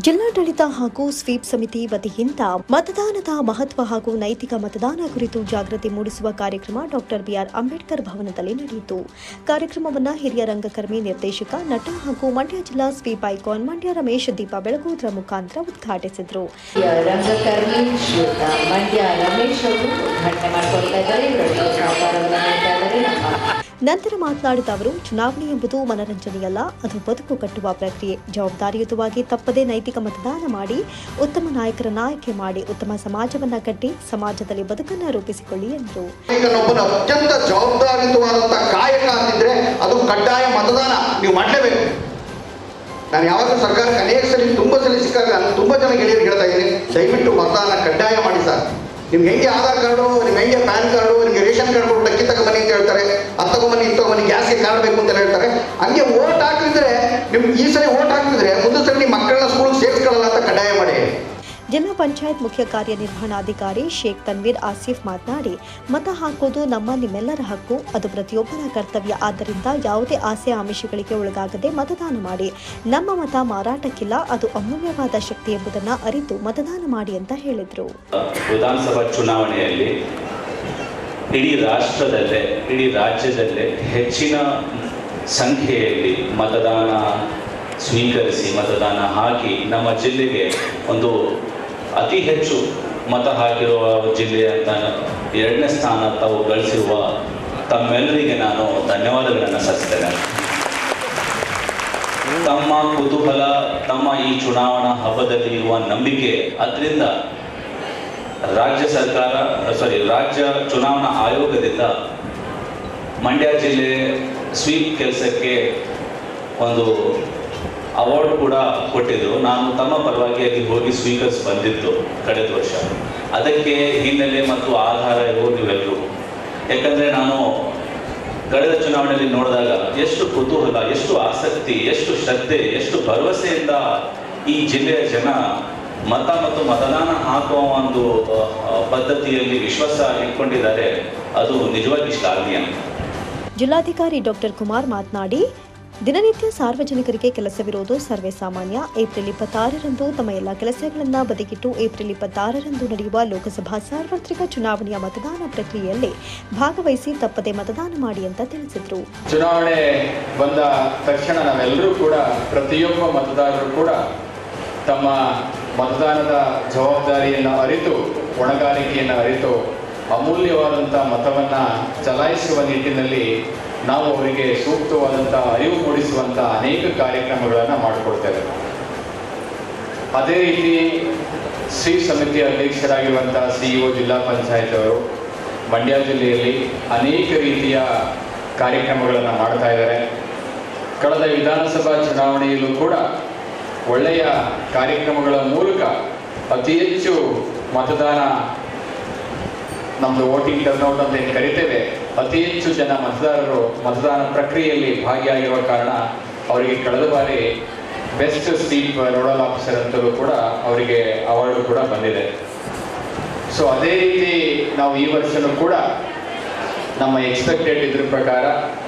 ಜಿಲ್ಲಾಡಳಿತ ಹಾಗೂ ಸ್ವೀಪ್ ಸಮಿತಿ ವತಿಯಿಂದ ಮತದಾನದ ಮಹತ್ವ ಹಾಗೂ ನೈತಿಕ ಮತದಾನ ಕುರಿತು ಜಾಗೃತಿ ಮೂಡಿಸುವ ಕಾರ್ಯಕ್ರಮ ಡಾಕ್ಟರ್ ಬಿಆರ್ ಅಂಬೇಡ್ಕರ್ ಭವನದಲ್ಲಿ ನಡೆಯಿತು. ಕಾರ್ಯಕ್ರಮವನ್ನು ಹಿರಿಯ ರಂಗಕರ್ಮಿ ನಿರ್ದೇಶಕ, ನಟ ಹಾಗೂ ಮಂಡ್ಯ ಜಿಲ್ಲಾ ಸ್ವೀಪ್ ಐಕಾನ್ ಮಂಡ್ಯ ರಮೇಶ್ ದೀಪ ಬೆಳಗೋದ್ರ ಮುಖಾಂತರ ಉದ್ಘಾಟಿಸಿದರು. ನಂತರ ಮಾತನಾಡಿದ ಅವರು, ಚುನಾವಣೆ ಎಂಬುದು ಮನರಂಜನೆಯಲ್ಲ, ಅದು ಬದುಕು ಕಟ್ಟುವ ಪ್ರಕ್ರಿಯೆ. ಜವಾಬ್ದಾರಿಯುತವಾಗಿ ತಪ್ಪದೇ ನೈತಿಕ ಮತದಾನ ಮಾಡಿ, ಉತ್ತಮ ನಾಯಕರನ್ನ ಆಯ್ಕೆ ಮಾಡಿ, ಉತ್ತಮ ಸಮಾಜವನ್ನ ಕಟ್ಟಿ, ಸಮಾಜದಲ್ಲಿ ಬದುಕನ್ನ ರೂಪಿಸಿಕೊಳ್ಳಿ ಎಂದರು. ಅತ್ಯಂತ ಜವಾಬ್ದಾರಿಯುತವಾದಂತಹ ಕಾಯಕ ಅಂತಿದ್ರೆ ಅದು ಕಡ್ಡಾಯ ಮತದಾನ. ನೀವು ಮಾಡಲೇಬೇಕು. ನಾನು ಯಾವಾಗಲೂ ಸರ್ಕಾರಕ್ಕೆ ಅನೇಕ ಸಲ ತುಂಬ ಸಲ ಸಿಕ್ಕಾಗ ನಾನು ತುಂಬ ಜನ ಗೆಳೆಯರಿಗೆ ಹೇಳ್ತಾ ಇದ್ದೀನಿ, ದಯವಿಟ್ಟು ಮತದಾನ ಕಡ್ಡಾಯ ಮಾಡಿ ಸರ್. ನಿಮ್ಗೆ ಹೆಂಗೆ ಆಧಾರ್ ಕಾರ್ಡು, ನಿಮ್ಗೆ ಹೆಂಗೆ ಪ್ಯಾನ್ ಕಾರ್ಡು, ನಿಮ್ಗೆ ರೇಷನ್ ಕಾರ್ಡ್ ಕೊಟ್ಟು ಬನ್ನಿ ಅಂತ ಹೇಳ್ತಾರೆ. ತಗೊಂಬನ್ನಿ ಇದು ತಗೊಂಬನ್ನಿ ಗ್ಯಾಸ್ಗೆ ಕಾರ್ಡ್ ಬೇಕು ಅಂತ ಹೇಳ್ತಾರೆ. ಹಂಗೆ ಓಟ್ ಹಾಕಿದ್ರೆ ನಿಮ್ಗೆ ಈ ಸರಿ ಓಟ್ ಹಾಕಿದ್ರೆ ಮುಂದೆ ಸರಿ ನಿಮ್ಮ ಮಕ್ಕಳನ್ನ ಸ್ಕೂಲ್ಗೆ ಸೇರಿಸ್ಕೊಳ್ಳಲ್ಲ ಅಂತ ಕಡ್ಡಾಯ ಮಾಡಿ. ಜಿಲ್ಲಾ ಪಂಚಾಯತ್ ಮುಖ್ಯ ಕಾರ್ಯನಿರ್ವಹಣಾಧಿಕಾರಿ ಶೇಖ್ ತನ್ವೀರ್ ಆಸಿಫ್ ಮಾತನಾಡಿ ಮತ ಹಾಕೋದು ನಮ್ಮ ನಿಮ್ಮೆಲ್ಲರ ಹಕ್ಕು. ಅದು ಪ್ರತಿಯೊಬ್ಬರ ಕರ್ತವ್ಯ. ಆದ್ದರಿಂದ ಯಾವುದೇ ಆಸೆ ಆಮಿಷಗಳಿಗೆ ಒಳಗಾಗದೆ ಮತದಾನ ಮಾಡಿ. ನಮ್ಮ ಮತ ಮಾರಾಟಕ್ಕಿಲ್ಲ ಅದು ಅಮೂಲ್ಯವಾದ ಶಕ್ತಿ ಎಂಬುದನ್ನು ಅರಿತು ಮತದಾನ ಮಾಡಿ ಅಂತ ಹೇಳಿದರು. ವಿಧಾನಸಭಾ ಚುನಾವಣೆಯಲ್ಲಿ ಇಡೀ ರಾಷ್ಟ್ರದಲ್ಲೇ, ಇಡೀ ರಾಜ್ಯದಲ್ಲೇ ಹೆಚ್ಚಿನ ಸಂಖ್ಯೆಯಲ್ಲಿ ಮತದಾನ ಸ್ವೀಕರಿಸಿ, ಮತದಾನ ಹಾಕಿ ನಮ್ಮ ಜಿಲ್ಲೆಗೆ ಒಂದು ಅತಿ ಹೆಚ್ಚು ಮತ ಹಾಕಿರುವ ಜಿಲ್ಲೆ ಅಂತ ಎರಡನೇ ಸ್ಥಾನ ತಾವು ಗಳಿಸಿರುವ ತಮ್ಮೆಲ್ಲರಿಗೆ ನಾನು ಧನ್ಯವಾದಗಳನ್ನು ಸಲ್ಲಿಸ್ತೇನೆ. ತಮ್ಮ ಕುತೂಹಲ, ತಮ್ಮ ಈ ಚುನಾವಣಾ ಹಬ್ಬದಲ್ಲಿ ಇರುವ ನಂಬಿಕೆ, ಅದರಿಂದ ರಾಜ್ಯ ಸರ್ಕಾರ ಸಾರಿ ರಾಜ್ಯ ಚುನಾವಣಾ ಆಯೋಗದಿಂದ ಮಂಡ್ಯ ಜಿಲ್ಲೆ ಸ್ವೀಪ್ ಕೆಲಸಕ್ಕೆ ಒಂದು ಅವಾರ್ಡ್ ಕೂಡ ಕೊಟ್ಟಿದ್ರು ನಾನು ತಮ್ಮ ಪರವಾಗಿ ಅಲ್ಲಿ ಹೋಗಿ ಸ್ವೀಕರಿಸಿ ಬಂದಿದ್ದು ಕಳೆದ ವರ್ಷ. ಅದಕ್ಕೆ ಹಿನ್ನೆಲೆ ಮತ್ತು ಆಧಾರ ಇರುವ ನೀವೆಲ್ಲರೂ ಯಾಕಂದರೆ ನಾನು ಕಳೆದ ಚುನಾವಣೆಯಲ್ಲಿ ನೋಡಿದಾಗ ಎಷ್ಟು ಕುತೂಹಲ, ಎಷ್ಟು ಆಸಕ್ತಿ, ಎಷ್ಟು ಶ್ರದ್ಧೆ, ಎಷ್ಟು ಭರವಸೆಯಿಂದ ಈ ಜಿಲ್ಲೆಯ ಜನ ಮತ ಮತ್ತು ಮತದಾನ ಹಾಕುವ ಒಂದು ಪದ್ಧತಿಯಲ್ಲಿ ವಿಶ್ವಾಸ ಇಟ್ಕೊಂಡಿದ್ದಾರೆ. ಅದು ನಿಜವಾಗಿ ಶ್ಲಾಘನೀಯ. ಜಿಲ್ಲಾಧಿಕಾರಿ ಡಾಕ್ಟರ್ ಕುಮಾರ್ ಮಾತನಾಡಿ ದಿನನಿತ್ಯ ಸಾರ್ವಜನಿಕರಿಗೆ ಕೆಲಸವಿರುವುದು ಸರ್ವೇ ಸಾಮಾನ್ಯ. ಏಪ್ರಿಲ್ ಇಪ್ಪತ್ತಾರರಂದು ತಮ್ಮ ಎಲ್ಲ ಕೆಲಸಗಳನ್ನು ಬದಿಗಿಟ್ಟು ಏಪ್ರಿಲ್ ಇಪ್ಪತ್ತಾರರಂದು ನಡೆಯುವ ಲೋಕಸಭಾ ಸಾರ್ವತ್ರಿಕ ಚುನಾವಣೆಯ ಮತದಾನ ಪ್ರಕ್ರಿಯೆಯಲ್ಲಿ ಭಾಗವಹಿಸಿ ತಪ್ಪದೆ ಮತದಾನ ಮಾಡಿ ಅಂತ ತಿಳಿಸಿದರು. ಚುನಾವಣೆ ಬಂದ ತಕ್ಷಣ ನಾವೆಲ್ಲರೂ ಕೂಡ ಪ್ರತಿಯೊಬ್ಬ ಮತದಾರರು ಕೂಡ ತಮ್ಮ ಮತದಾನದ ಜವಾಬ್ದಾರಿಯನ್ನು ಅರಿತು ಹೊಣೆಗಾರಿಕೆಯನ್ನು ಅರಿತು ಅಮೂಲ್ಯವಾದಂಥ ಮತವನ್ನು ಚಲಾಯಿಸುವ ನಿಟ್ಟಿನಲ್ಲಿ ನಾವು ಅವರಿಗೆ ಸೂಕ್ತವಾದಂಥ ಅರಿವು ಮೂಡಿಸುವಂಥ ಅನೇಕ ಕಾರ್ಯಕ್ರಮಗಳನ್ನು ಮಾಡಿಕೊಡ್ತೇವೆ. ಅದೇ ರೀತಿ ಶ್ರೀ ಸಮಿತಿ ಅಧ್ಯಕ್ಷರಾಗಿರುವಂಥ ಸಿಇಒ ಜಿಲ್ಲಾ ಪಂಚಾಯತ್ ಅವರು ಮಂಡ್ಯ ಜಿಲ್ಲೆಯಲ್ಲಿ ಅನೇಕ ರೀತಿಯ ಕಾರ್ಯಕ್ರಮಗಳನ್ನು ಮಾಡ್ತಾ ಇದ್ದಾರೆ. ಕಳೆದ ವಿಧಾನಸಭಾ ಚುನಾವಣೆಯಲ್ಲೂ ಕೂಡ ಒಳ್ಳೆಯ ಕಾರ್ಯಕ್ರಮಗಳ ಮೂಲಕ ಅತಿ ಹೆಚ್ಚು ಮತದಾನ ನಮ್ಮದು ವೋಟಿಂಗ್ ಟರ್ನ್ಔಟ್ ಅಂತ ಏನು ಕರಿತೇವೆ. ಅತಿ ಹೆಚ್ಚು ಜನ ಮತದಾರರು ಮತದಾನ ಪ್ರಕ್ರಿಯೆಯಲ್ಲಿ ಭಾಗಿಯಾಗಿರುವ ಕಾರಣ ಅವರಿಗೆ ಕಳೆದ ಬಾರಿ ಬೆಸ್ಟ್ ಸ್ಟೀಪ್ ನೋಡಲ್ ಆಫೀಸರ್ ಅಂತಲೂ ಕೂಡ ಅವರಿಗೆ ಅವಾರ್ಡು ಕೂಡ ಬಂದಿದೆ. ಸೊ ಅದೇ ರೀತಿ ನಾವು ಈ ವರ್ಷನೂ ಕೂಡ ನಮ್ಮ ಎಕ್ಸ್ಪೆಕ್ಟೆಡ್ ಇದ್ರ ಪ್ರಕಾರ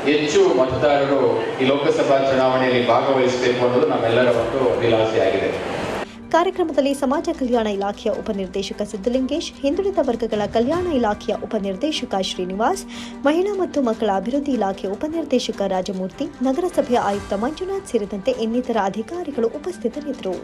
ಹೆಚ್ಚು ಮತದಾರರು ಈ ಲೋಕಸಭಾ ಚುನಾವಣೆಯಲ್ಲಿ ಭಾಗವಹಿಸಬೇಕು ಅನ್ನೋದು ನಮ್ಮೆಲ್ಲರ ಒಂದು ಅಭಿಲಾಷೆ ಕಾರ್ಯಕ್ರಮದಲ್ಲಿ ಸಮಾಜ ಕಲ್ಯಾಣ ಇಲಾಖೆಯ ಉಪನಿರ್ದೇಶಕ ಸಿದ್ದಲಿಂಗೇಶ್ ಹಿಂದುಳಿದ ವರ್ಗಗಳ ಕಲ್ಯಾಣ ಇಲಾಖೆಯ ಉಪನಿರ್ದೇಶಕ ಶ್ರೀನಿವಾಸ್, ಮಹಿಳಾ ಮತ್ತು ಮಕ್ಕಳ ಅಭಿವೃದ್ಧಿ ಇಲಾಖೆ ಉಪನಿರ್ದೇಶಕ ರಾಜಮೂರ್ತಿ, ನಗರಸಭೆಯ ಆಯುಕ್ತ ಮಂಜುನಾಥ್ ಸೇರಿದಂತೆ ಇನ್ನಿತರ ಅಧಿಕಾರಿಗಳು ಉಪಸ್ಥಿತರಿದ್ದರು.